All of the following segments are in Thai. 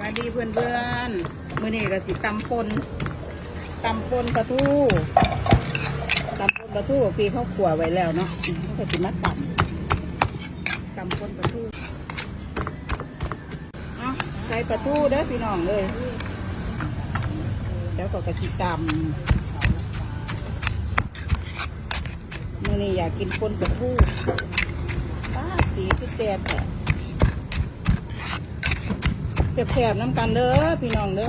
วัสดีเพื่อนเพื่อนมือนี้ก็สิตำปนตำปนปลาทูตำปนปลาทูพี่เขาขัวไว้แล้วเนาะอืมเขาก็สิมาตำตำปนปลาทูเอาใส่ปลาทูเด้อพี่น้องเลย แล้วก็กระสิตำมือนี้อยากกินปนปลาทูป้าสีคือแจ่บแต่ เสียบแสบๆน้ำกันเด้อพี่น้องเด้อ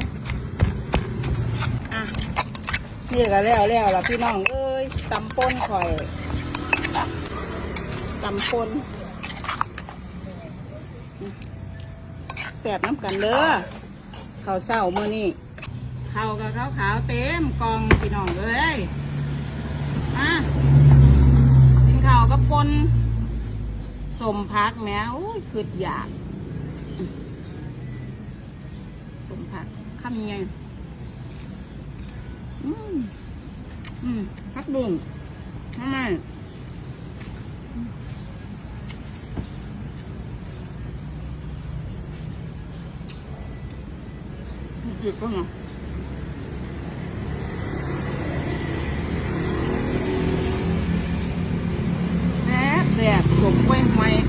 อะนี่ก็แล้วแล้วล่ะพี่น้องเอ้ยตำป่นข่อยตำป่นแสบน้ำกันเด้อข้าวเศร้ามือนี่ข้าวกับข้าวขาวเต็มกองพี่น้องเอ้ยอะกินข้าวกับปนสมพักแม้อุ้ยคืออยาก coming in. Mm. Mm. Hấp Tuyệt không ạ? Nét đẹp của quê hoài